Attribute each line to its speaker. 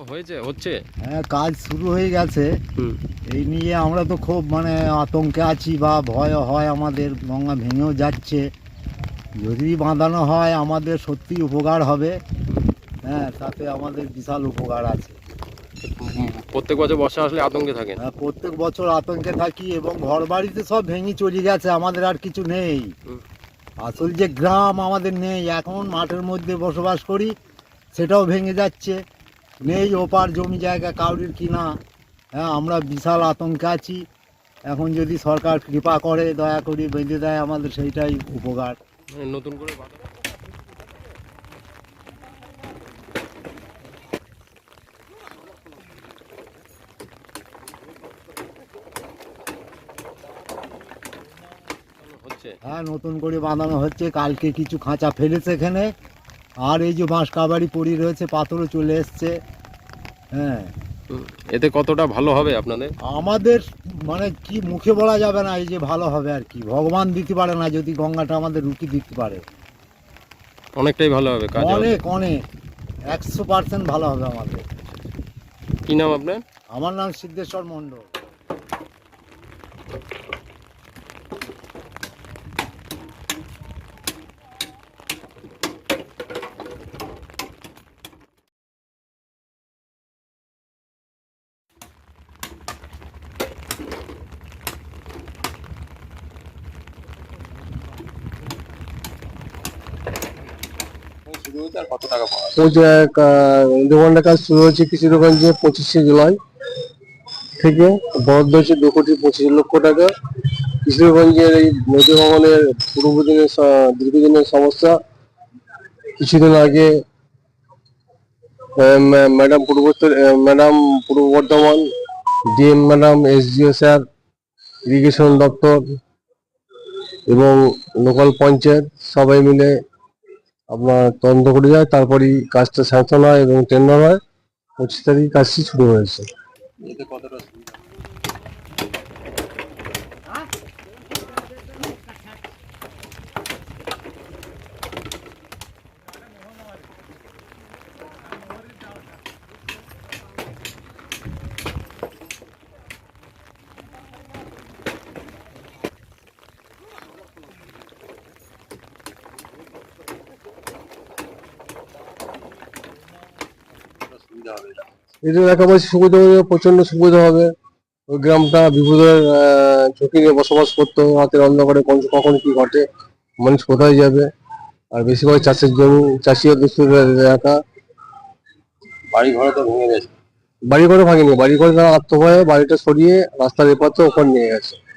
Speaker 1: কাজগুলো হয়েছে? হচ্ছে?
Speaker 2: হ্যাঁ কাজ শুরু হয়ে গেছে। এই নিয়ে আমরা তো খুব মানে আতঙ্কে আছি বা ভয় হয় আমাদের গঙ্গা ভেঙেও যাচ্ছে। যদি বাঁধানো হয় আমাদের সত্যি উপকার হবে। হ্যাঁ তাতে আমাদের বিশাল উপকার আছে।
Speaker 1: প্রত্যেক বছর বর্ষা আসলে আতঙ্কে থাকেন?
Speaker 2: হ্যাঁ, প্রত্যেক বছর আতঙ্কে থাকি এবং ঘর বাড়িতে সব ভেঙে চলে গেছে আমাদের আর কিছু নেই। আসল যে গ্রাম আমাদের নেই এখন মাঠের মধ্যে বসবাস করি সেটাও ভেঙে যাচ্ছে। নেই ওপার জমি জায়গা কাউরির কিনা। হ্যাঁ আমরা বিশাল আতঙ্কে আছি। এখন যদি সরকার কৃপা করে দয়া করে বেঁধে দেয় আমাদের সেইটাই উপকার।
Speaker 1: মানে নতুন করে হচ্ছে।
Speaker 2: হ্যাঁ নতুন করে বাঁধানো হচ্ছে। কালকে কিছু খাঁচা ফেলেছে এখানে। আর এই যে বাঁশ কাবাড়ি পড়ে রয়েছে পাথরও চলে এসছে। হ্যাঁ।
Speaker 1: এতে কতটা ভালো হবে আপনাদের?
Speaker 2: আমাদের মানে কি মুখে বলা যাবে না এই যে ভালো হবে আর কি। ভগবান দিতে পারে না যদি গঙ্গাটা আমাদের রুটি দিতে পারে।
Speaker 1: অনেকটাই ভালো হবে কাজ।
Speaker 2: অনেক অনেক। একশো পার্সেন্ট ভালো হবে আমাদের।
Speaker 1: কি নাম আপনার?
Speaker 2: আমার নাম সিদ্ধেশ্বর মণ্ডল।
Speaker 3: দোকানটার কাজ শুরু হয়েছে পঁচিশে জুলাই থেকে হয়েছে দু কোটি পঁচিশ লক্ষ টাকা। এই দীর্ঘদিনের সমস্যা কিছুদিন আগে ম্যাডাম পূর্ব উত্তর- আহ, madam Purba Bardhaman DM madam SDO sir irrigation দপ্তর এবং লোকাল পঞ্চায়েত সবাই মিলে আপনার তদন্ত করে যায়, তারপরেই কাজটা স্যাংশন হয় এবং টেন্ডার হয়। পঁচিশ তারিখ কাজটি শুরু হয়েছে। এটা এলাকাবাসী সুবিধা হবে প্রচণ্ড সুবিধা হবে। ওই গ্রামটা বিপদের আহ, ঝুঁকি নিয়ে বসবাস করতো রাতের অন্ধকারে কোন- কখন কি ঘটে মানুষ কোথায় যাবে? আর বেশি করে চাষের জমি চাষি অধ্যুষিত এলাকা
Speaker 1: বাড়ি ঘরে তো ভেঙে গেছে।
Speaker 3: বাড়ি ঘরে ভাঙেনি বাড়ি ঘরে তারা আত্মভয়ে বাড়িটা সরিয়ে রাস্তার এপার তো ওখানে নিয়ে গেছে।